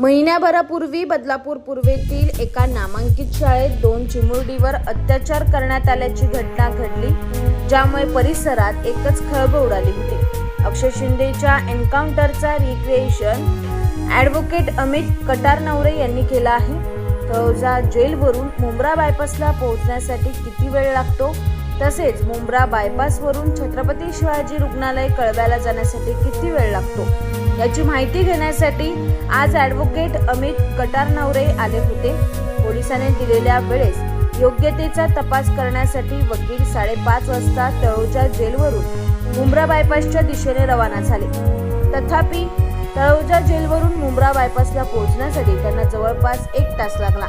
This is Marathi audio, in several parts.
महिन्याभरापूर्वी बदलापूर पूर्वेतील एका नामांकित शाळेत दोन चिमुरडीवर अत्याचार करण्यात आल्याची घटना घडली ज्यामुळे परिसरात एकच खळबळ उडाली होती. अक्षय शिंदेच्या एन्काउंटरचा रिक्रिएशन ॲडव्होकेट अमित कटारनवरे यांनी केला आहे. तळोजा जेलवरून मुंब्रा बायपासला पोहोचण्यासाठी किती वेळ लागतो? तसेच मुंब्रा बायपासवरून छत्रपती शिवाजी रुग्णालय कळव्याला जाण्यासाठी किती वेळ लागतो? याची माहिती घेण्यासाठी आज ॲडव्होकेट अमित कटारनवरे आले होते. पोलिसांनी दिलेल्या वेळेस योग्यतेचा तपास करण्यासाठी वकील साडेपाच वाजता तळोजा जेलवरून मुंब्रा बायपासच्या दिशेने रवाना झाले. तथापि तळोजा जेलवरून मुंब्रा बायपासला पोहोचण्यासाठी त्यांना जवळपास एक तास लागला.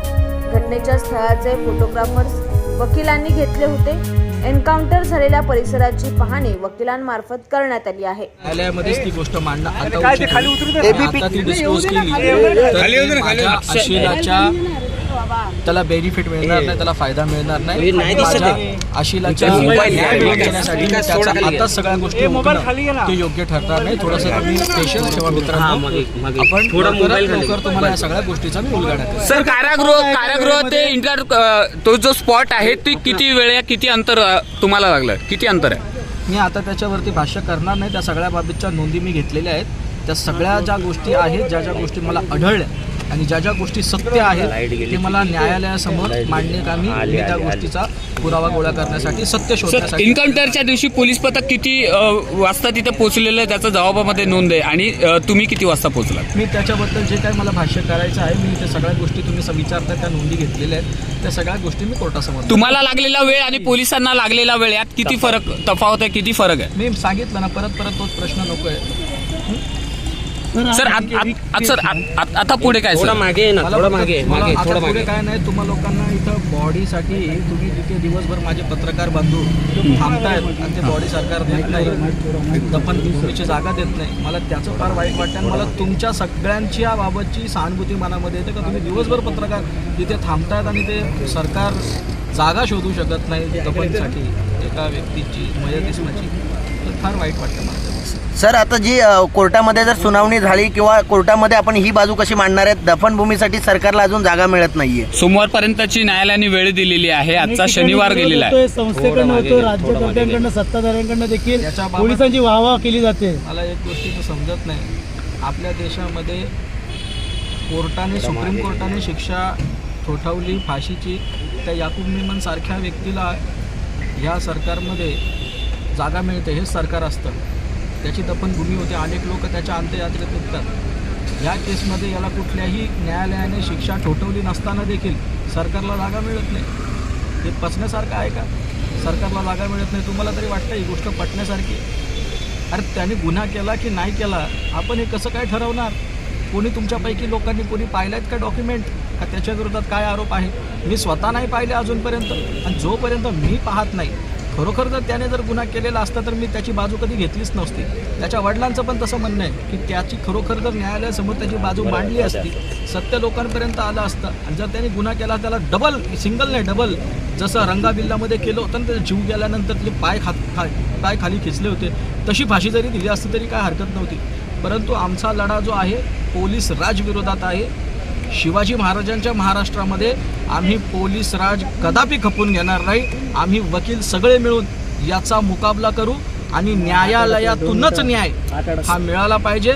घटनेच्या स्थळाचे फोटोग्राफर्स वकिलांनी घेतले होते. एन्काउंटर झालेल्या परिसराची पाहणी वकिलांमार्फत करण्यात आली आहे. न्यायालयामध्येच ती गोष्ट मांडणं आता उचित आहे. आता ती डिस्क्लोज केली तर माझ्या आशिलाच्या त्याला बेनिफिट मिळणार नाही त्याला फायदा मिळणार नाही. माझ्या आशिलाच्या मी त्याचा आता सगळ्या गोष्टी ते योग्य ठरणार नाही. थोडंसं तुम्ही पेशन्स ठेवा मित्रांनो. आपण लवकर तुम्हाला या सगळ्या गोष्टीचा मी उलगडा. सर कारागृह कारागृह ते इंटर तो जो स्पॉट आहे ती किती वेळ किती अंतर तुम्हाला लागलं? किती अंतर आहे? मी आता त्याच्यावरती भाष्य करणार नाही. त्या सगळ्या बाबीच्या नोंदी मी घेतलेल्या आहेत. त्या सगळ्या ज्या गोष्टी आहेत ज्या ज्या गोष्टी मला आढळल्या आणि ज्या ज्या गोष्टी सत्य आहेत ते मला न्यायालयासमोर मांडणे कामी मी त्या गोष्टीचा पुरावा गोळा करण्यासाठी सत्य शोधण्यासाठी. एन्काउंटरच्या दिवशी पोलीस पथक किती वाजता तिथे पोहोचलेलं आहे त्याचा जबाबामध्ये नोंद आहे. आणि तुम्ही किती वाजता पोहोचलात? मी त्याच्याबद्दल जे काही मला भाष्य करायचं आहे मी त्या सगळ्या गोष्टी तुम्ही स- विचारता त्या नोंदी घेतलेल्या आहेत. त्या सगळ्या गोष्टी मी कोर्टासमोर तुम्हाला लागलेला वेळ आणि पोलिसांना लागलेला वेळ यात किती फरक तफावत आहे किती फरक आहे? मी सांगितलं ना परत परत तोच प्रश्न नको आहे. सर आत- आत- आत- सर आत- आत- आता पुढे काय थोडा सर? मागे ये ना मला थोडा मागे मागे आता थोडा पुढे मागे. काय नाही तुम्हा लोकांना इथं बॉडीसाठी तुम्ही जिथे दिवसभर माझे पत्रकार बांधू थांबतायत आणि ते बॉडी सरकार देत नाही दफन भूमीची जागा देत नाही. मला त्याचं फार वाईट वाटतं आणि मला तुमच्या सगळ्यांची या बाबतची सहानुभूती मनामध्ये येते का तुम्ही दिवसभर पत्रकार तिथे थांबतायत आणि ते सरकार जागा शोधू शकत नाही दफनसाठी एका व्यक्तीची मयतीसमाची तर फार वाईट वाटतं मला. सर आता जी अ, कोर्टामध्ये जर सुनावणी झाली किंवा कोर्टामध्ये आपण ही बाजू कशी मांडणार आहेत दफनभूमीसाठी सरकारला अजून जागा मिळत नाहीये. सोमवारपर्यंतची न्यायालयाने वेळ दिलेली आहे. आजचा शनिवार गेलेला आहे. संस्थेकडनं होतो राज्यकर्त्यांकडनं सत्ताधाऱ्यांकडनं देखील पोलिसांची वाहवा केली जाते. मला एक गोष्टीचं समजत नाही. आपल्या देशामध्ये कोर्टाने सुप्रीम कोर्टाने शिक्षा ठोठावली फाशीची. त्या याकूब मेमन सारख्या व्यक्तीला ह्या सरकारमध्ये जागा मिळते हेच सरकार असतं. त्याची दफनभूमी होते. अनेक लोक त्याच्या अंत्ययात्रेत निघतात. या केसमध्ये याला कुठल्याही न्यायालयाने शिक्षा ठोठवली नसताना देखील सरकारला जागा मिळत नाही. हे पचण्यासारखं आहे का? सरकारला जागा मिळत नाही. तुम्हाला तरी वाटतं ही गोष्ट पटण्यासारखी अरे त्याने गुन्हा केला की नाही केला? आपण हे कसं काय ठरवणार? कोणी तुमच्यापैकी लोकांनी कोणी पाहिल्यात का डॉक्युमेंट? का त्याच्या विरोधात काय आरोप आहे? मी स्वतः नाही पाहिले अजूनपर्यंत. आणि जोपर्यंत मी पाहत नाही खरोखर जर त्याने जर गुन्हा केलेला असता तर मी त्याची बाजू कधी घेतलीच नसती. त्याच्या वडिलांचं पण तसं म्हणणं आहे की त्याची खरोखर जर न्यायालयासमोर त्याची बाजू मांडली असती सत्य लोकांपर्यंत आलं असतं आणि जर त्याने गुन्हा केला त्याला डबल सिंगल नाही डबल जसं रंगाबिल्लामध्ये केलं होतं त्याचा जीव गेल्यानंतर त्याचे पाय खा खा पाय खाली खेचले होते. तशी फाशी जरी दिली असती तरी काय हरकत नव्हती. परंतु आमचा लढा जो आहे पोलीस राज विरोधात आहे. शिवाजी महाराजांच्या महाराष्ट्रामध्ये आम्ही पोलीस राज कदापि खपून घेणार नाही. आम्ही वकील सगळे मिळून याचा मुकाबला करू आणि न्यायालयातूनच न्याय हा मिळाला पाहिजे.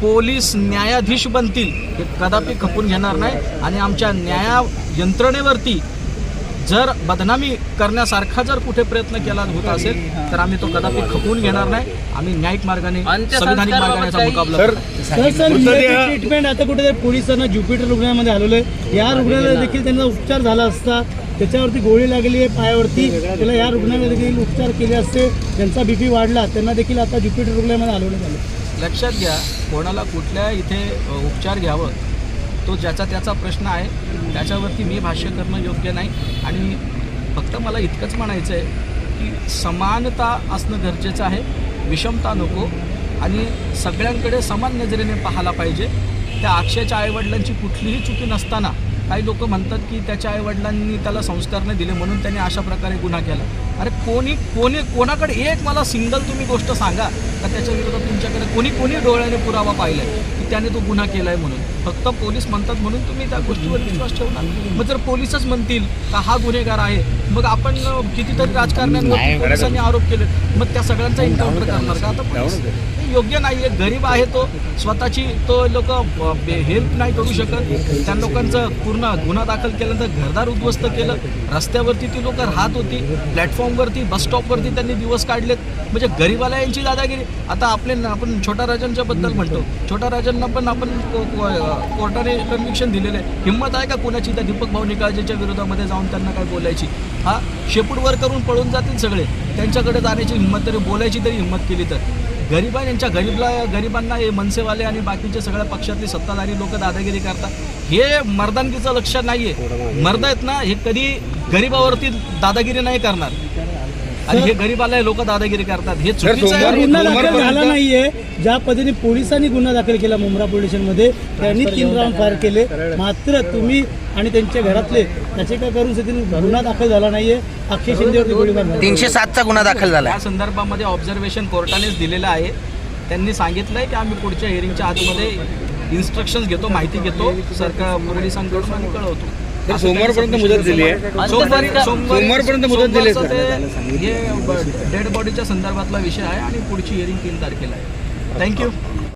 पोलीस न्यायाधीश बनतील हे कदापि खपून घेणार नाही. आणि आमच्या न्याया यंत्रणेवरती जर बदनामी करण्यासारखा जर कुठे प्रयत्न केला होत असेल तर आम्ही तो कदापि खपवून घेणार नाही. आम्ही न्यायिक मार्गाने संविधानिक मार्गाने मुकाबला करू सर सर ट्रीटमेंट आता कुठेतरी पोलिसांना ज्युपिटर रुग्णालयामध्ये हलवलंय. या रुग्णालयात देखील त्यांचा उपचार झाला असता त्याच्यावरती गोळी लागली आहे पायावरती. त्याला या रुग्णालयात देखील उपचार केले असते. त्यांचा बीपी वाढला. त्यांना देखील आता ज्युपिटर रुग्णालयामध्ये हलवण्यात आलं लक्षात घ्या कोणाला कुठल्या इथे उपचार घ्यावं तो ज्याचा त्याचा प्रश्न आहे त्याच्यावरती मी भाष्य करणं योग्य नाही. आणि फक्त मला इतकंच म्हणायचं आहे की समानता असणं गरजेचं आहे विषमता नको आणि सगळ्यांकडे समान नजरेने पाहायला पाहिजे. त्या अक्षयच्या आईवडिलांची कुठलीही चुकी नसताना काही लोक म्हणतात की त्याच्या आईवडिलांनी त्याला संस्कार नाही दिले म्हणून त्याने अशा प्रकारे गुन्हा केला. अरे कोणी कोणी कोणाकडे एक मला सिंगल तुम्ही गोष्ट सांगा का त्याच्या विरोधात तुमच्याकडे कोणी कोणी डोळ्याने पुरावा पाहिलाय की त्याने तो गुन्हा केलाय म्हणून. फक्त पोलीस म्हणतात म्हणून तुम्ही त्या गोष्टीवर विश्वास ठेवणार मग जर पोलीसच म्हणतील का हा गुन्हेगार आहे मग आपण कितीतरी राजकारण्यांवर पोलिसांनी आरोप केले मग त्या सगळ्यांचा एन्काउंटर करणार का? आता पोलीस योग्य नाही आहे गरीब आहे तो स्वतःची तो लोक हेल्प नाही करू शकत. त्या लोकांचं पूर्ण गुन्हा दाखल केल्यानंतर घरदार उद्ध्वस्त केलं. रस्त्यावरती ती लोक राहत होती. प्लॅटफॉर्मवरती बस स्टॉपवरती त्यांनी दिवस काढलेत. म्हणजे गरीबाला यांची दादागिरी. आता आपले आपण छोटा राजांच्या बद्दल म्हणतो. छोटा राजांना पण आपण को- कोर्टाने कन्व्हिक्शन दिलेलं आहे. हिंमत आहे का कोणाची? त्या दीपक भाऊ निकाळजेच्या विरोधामध्ये जाऊन त्यांना काय बोलायची? हा शेपूटवर करून पळून जातील सगळे. त्यांच्याकडे जाण्याची हिंमत तरी बोलायची तरी हिंमत केली तर. गरिबा यांच्या गरीबला गरिबांना हे मनसेवाले आणि बाकीचे सगळ्या पक्षातले सत्ताधारी लोक दादागिरी करतात. हे मर्दानगीचं लक्ष नाहीये. मर्द आहेत ना हे कधी गरिबावरती दादागिरी नाही करणार. आणि हे गरीबाला लोक दादागिरी करतात. हे चुकीचं आहे. गुन्हा दाखल झाला नाहीये. ज्या पद्धतीने पोलिसांनी गुन्हा दाखल केला मुंब्रा पोलीस स्टेशनमध्ये त्यांनी तीन राऊंड फायर केले. मात्र तुम्ही आणि त्यांच्या घरातले त्याचे काय करून सध्या गुन्हा दाखल झाला नाहीये. अक्षय शिंदेवरती गोळीबार झाला. तीनशे सातचा गुन्हा दाखल झाला या संदर्भामध्ये ऑब्झर्वेशन कोर्टानेच दिलेलं आहे. त्यांनी सांगितलंय की आम्ही पुढच्या हिअरिंगच्या आतमध्ये इन्स्ट्रक्शन्स घेतो माहिती घेतो. सरकार पोलिसांकडून आणि कळवतो. सोमवारपर्यंत मुदत दिली आहे. सोमवारी सोमवारपर्यंत मुदत दिली आहे, हे डेड बॉडीच्या संदर्भातला विषय आहे आणि पुढची हिअरिंग तीन तारखेला आहे. थँक्यू